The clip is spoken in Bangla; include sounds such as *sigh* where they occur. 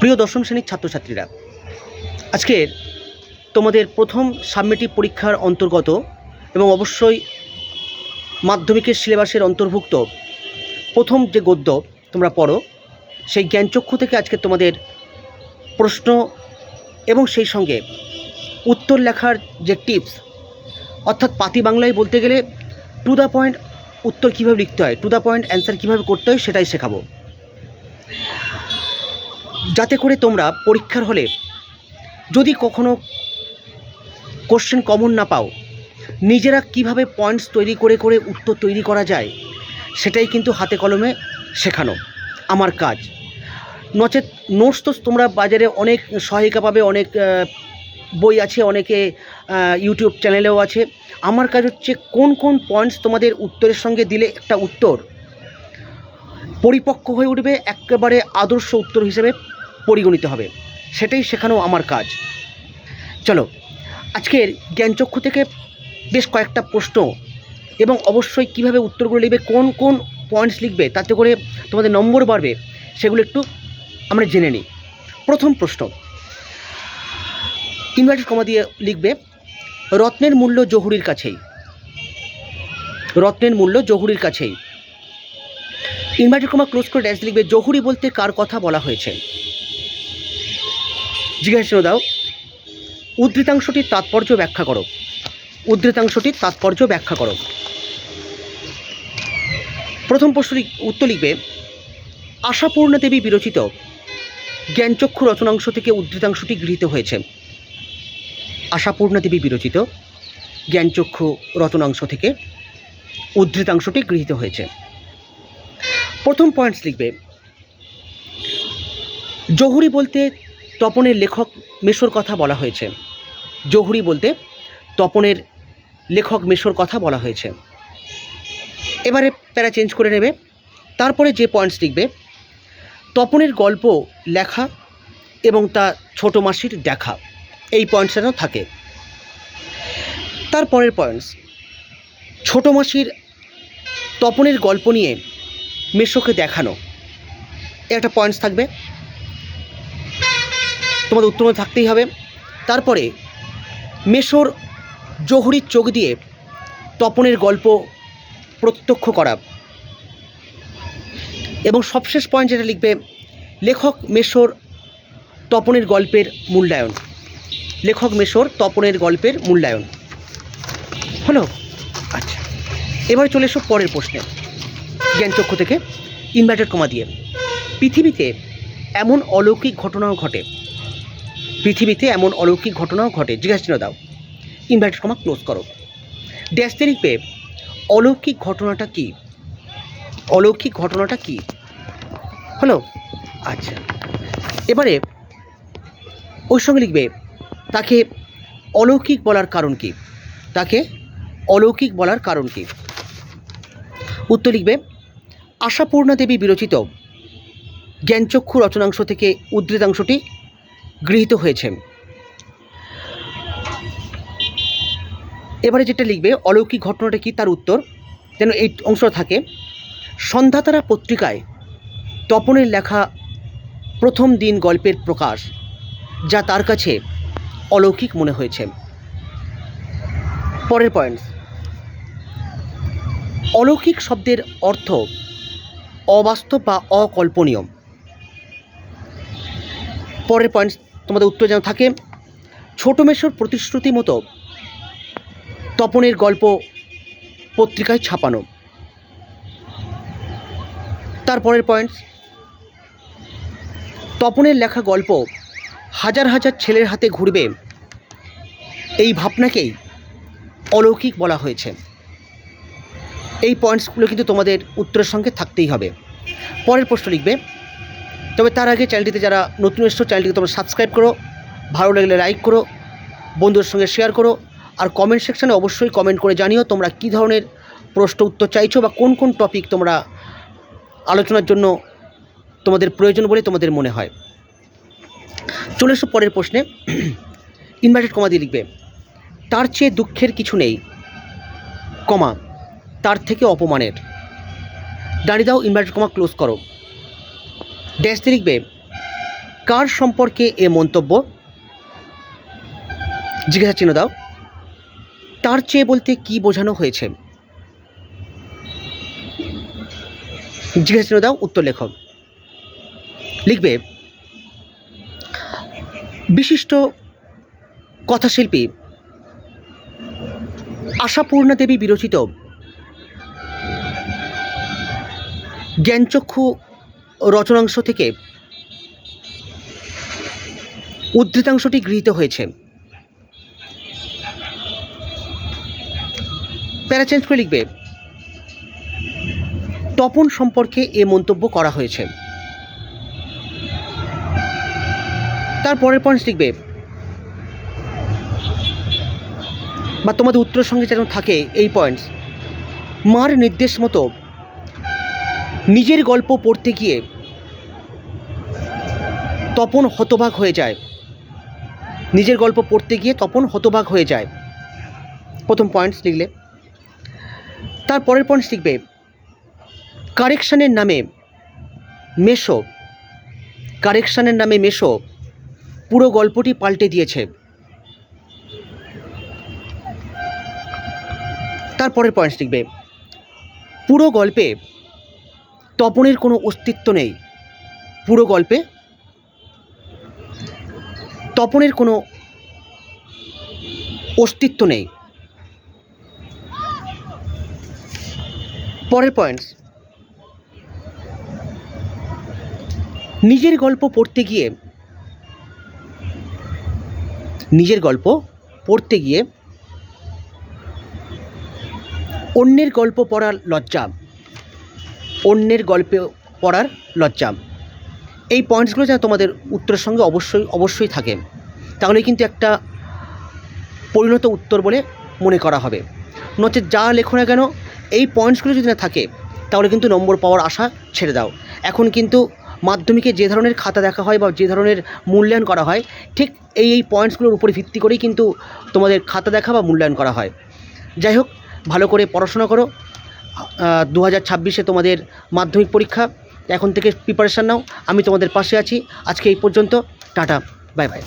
প্রিয় দশম শ্রেণির ছাত্রছাত্রীরা আজকের তোমাদের প্রথম সাবমেটিভ পরীক্ষার অন্তর্গত এবং অবশ্যই মাধ্যমিকের সিলেবাসের অন্তর্ভুক্ত প্রথম যে গদ্য তোমরা পড়ো, সেই জ্ঞানচক্ষু থেকে আজকে তোমাদের প্রশ্ন এবং সেই সঙ্গে উত্তর লেখার যে টিপস, অর্থাৎ পাতি বাংলায় বলতে গেলে টু দ্য পয়েন্ট উত্তর কীভাবে লিখতে হয়, টু দ্য পয়েন্ট অ্যান্সার কীভাবে করতে হয় সেটাই শেখাবো। যাতে করে তোমরা পরীক্ষার হলে যদি কখনো কোশ্চেন কমন না পাও, নিজেরা কীভাবে পয়েন্টস তৈরি করে করে উত্তর তৈরি করা যায়, সেটাই কিন্তু হাতে কলমে শেখানো আমার কাজ। নচেত নোটস তো তোমরা বাজারে অনেক সহায়িকা পাবে, অনেক বই আছে, অনেকে ইউটিউব চ্যানেলেও আছে। আমার কাজ হচ্ছে কোন কোন পয়েন্টস তোমাদের উত্তরের সঙ্গে দিলে একটা উত্তর পরিপক্ক হয়ে উঠবে, একেবারে আদর্শ উত্তর হিসেবে পরিগণিত হবে। সেটাই শেখানো আমার কাজ। চলো, আজকের জ্ঞানচক্ষু থেকে বেশ কয়েকটা প্রশ্ন এবং অবশ্যই কীভাবে উত্তরগুলো লিখবে, কোন কোন পয়েন্টস লিখবে, তাতে করে তোমাদের নম্বর বাড়বে, সেগুলো একটু আমরা জেনে নিই। প্রথম প্রশ্ন ইনভার্টেড কমা দিয়ে লিখবে, রত্নের মূল্য জহুরির কাছেই। রত্নের মূল্য জহুরির কাছেই। ইনভার্টেড কমা ক্লোজ করে ড্যাশ লিখবে, জহুরি বলতে কার কথা বলা হয়েছে? জিজ্ঞাসা দাও। উদ্ধৃতাংশটির তাৎপর্য ব্যাখ্যা করো। উদ্ধৃতাংশটির তাৎপর্য ব্যাখ্যা করো। প্রথম প্রশ্ন উত্তর লিখবে, আশাপূর্ণা দেবী বিরচিত জ্ঞানচক্ষু রচনাংশ থেকে উদ্ধৃতাংশটি গৃহীত হয়েছে। আশাপূর্ণা দেবী বিরচিত জ্ঞানচক্ষু রচনাংশ থেকে উদ্ধৃতাংশটি গৃহীত হয়েছে। প্রথম পয়েন্টস লিখবে, জহুরি বলতে তপনের লেখক মেশোর কথা বলা হয়েছে। জহুরি বলতে তপনের লেখক মেশোর কথা বলা হয়েছে। এবারে প্যারা চেঞ্জ করে নেবে। তারপরে যে পয়েন্টস লিখবে, তপনের গল্প, লেখা এবং তা ছোট মাসির দেখা, এই পয়েন্টস যেন থাকে। তারপরের পয়েন্টস ছোট মাসির তপনের গল্প নিয়ে মেশোকে দেখানো। একটা পয়েন্টস থাকবে। তোমাদের উত্তর থাকতেই হবে। তারপরে মেশোর জহুরির চোখ দিয়ে তপনের গল্প প্রত্যক্ষ করা। এবং সবশেষ পয়েন্ট যেটা লিখবে, লেখক মেশোর তপনের গল্পের মূল্যায়ন। লেখক মেশোর তপনের গল্পের মূল্যায়ন। হলো? আচ্ছা এবারে চলে এসো পরের প্রশ্নে। জ্ঞানচক্ষু থেকে ইনভার্টেড কমা দিয়ে। পৃথিবীতে এমন অলৌকিক ঘটনাও ঘটে পৃথিবীতে এমন অলৌকিক ঘটনাও ঘটে। জিজ্ঞাসা চিহ্ন দাও। ইনভার্টেড কমা, ক্লোজ করো। দিয়ে লিখবে অলৌকিক ঘটনাটা কি? অলৌকিক ঘটনাটা কি? হলো আচ্ছা। এবারে ওই সঙ্গে লিখবে, তাকে অলৌকিক বলার কারণ কি? তাকে অলৌকিক বলার কারণ কি? উত্তর লিখবে, আশাপূর্ণা দেবী বিরচিত জ্ঞানচক্ষু রচনাংশ থেকে উদ্ধৃতাংশটি গৃহীত হয়েছে এবারে যেটা লিখবে, অলৌকিক ঘটনাটা কি তার উত্তর? যেন এই অংশ থাকে, সন্ধ্যাতারা পত্রিকায় তপনের লেখা প্রথম দিন গল্পের প্রকাশ, যা তার কাছে অলৌকিক মনে হয়েছে। পরের পয়েন্টস অলৌকিক শব্দের অর্থ অবাস্তব বা অকল্পনীয়। পরের পয়েন্টস তোমাদের উত্তর যেন থাকে। ছোট মেশোর প্রতিশ্রুতি মতো তপনের গল্প পত্রিকায় ছাপানো। তারপরের পয়েন্টস তপনের লেখা গল্প হাজার হাজার ছেলের হাতে ঘুরবে এই ভাবনাকেই অলৌকিক বলা হয়েছে। এই পয়েন্টসগুলো কিন্তু তোমাদের উত্তরের সঙ্গে থাকতেই হবে। পরের প্রশ্ন লিখবে তবে তার আগে চ্যানেলটিতে যারা নতুন এসছো চ্যানেলটিকে তোমরা সাবস্ক্রাইব করো, ভালো লাগলে লাইক করো, বন্ধুদের সঙ্গে শেয়ার করো, আর কমেন্ট সেকশানে অবশ্যই কমেন্ট করে জানিও তোমরা কী ধরনের প্রশ্ন, উত্তর চাইছো বা কোন কোন টপিক তোমরা আলোচনার জন্য তোমাদের প্রয়োজন বলে তোমাদের মনে হয়। চলে এসো পরের প্রশ্নে। *clears throat* ইনভার্টেড কমা দিয়ে লিখবে, তার চেয়ে দুঃখের কিছু নেই কমা তার থেকে অপমানের। দাঁড়িয়ে দাও ইনভার্টেড কমা ক্লোজ করো। ড্যাশ দিয়ে লিখবে কার সম্পর্কে এ মন্তব্য? জিজ্ঞাসা চিহ্ন দাও। তার চেয়ে বলতে কি বোঝানো হয়েছে? জিজ্ঞাসা চিহ্ন দাও, উত্তর লেখ। লিখবে, বিশিষ্ট কথাশিল্পী আশাপূর্ণা দেবী বিরচিত জ্ঞানচক্ষু রচনাংশ থেকে উদ্ধৃতাংশটি গৃহীত হয়েছে। প্যারা চেঞ্জ করে লিখবে, তপন সম্পর্কে এ মন্তব্য করা হয়েছে। তার পরের পয়েন্টস লিখবে, বা তোমাদের উত্তরের সঙ্গে যেন থাকে এই পয়েন্টস মার নির্দেশ মতো নিজের গল্প পড়তে গিয়ে তপন হতবাক হয়ে যায়। নিজের গল্প পড়তে গিয়ে তপন হতবাক হয়ে যায়। প্রথম পয়েন্টস লিখলে। তার পরের পয়েন্টস লিখবে। কারেকশানের নামে মেশো। কারেকশানের নামে মেশো। পুরো গল্পটি পাল্টে দিয়েছে। তারপরের পয়েন্টস লিখবে। পুরো গল্পে তপনের কোনো অস্তিত্ব নেই। পুরো গল্পে তপনের কোনো অস্তিত্ব নেই। পরের পয়েন্টস নিজের গল্প পড়তে গিয়ে, নিজের গল্প পড়তে গিয়ে, অন্যের গল্প পড়ার লজ্জা অন্যের গল্পে পড়ার লজ্জা। এই পয়েন্টসগুলো যেন তোমাদের উত্তরের সঙ্গে অবশ্যই অবশ্যই থাকে। তাহলে কিন্তু একটা পরিণত উত্তর বলে মনে করা হবে। নচেত যা লেখো না কেন, এই পয়েন্টসগুলো যদি না থাকে, তাহলে কিন্তু নম্বর পাওয়ার আশা ছেড়ে দাও। এখন কিন্তু মাধ্যমিকে যে ধরনের খাতা দেখা হয় বা যে ধরনের মূল্যায়ন করা হয়, ঠিক এই এই পয়েন্টসগুলোর উপরে ভিত্তি করেই কিন্তু তোমাদের খাতা দেখা বা মূল্যায়ন করা হয়। যাই হোক, ভালো করে পড়াশোনা করো দু হাজার ছাব্বিশে তোমাদের মাধ্যমিক পরীক্ষা। এখন থেকে প্রিপারেশান নাও, আমি তোমাদের পাশে আছি। আজকে এই পর্যন্ত, টাটা বাই বাই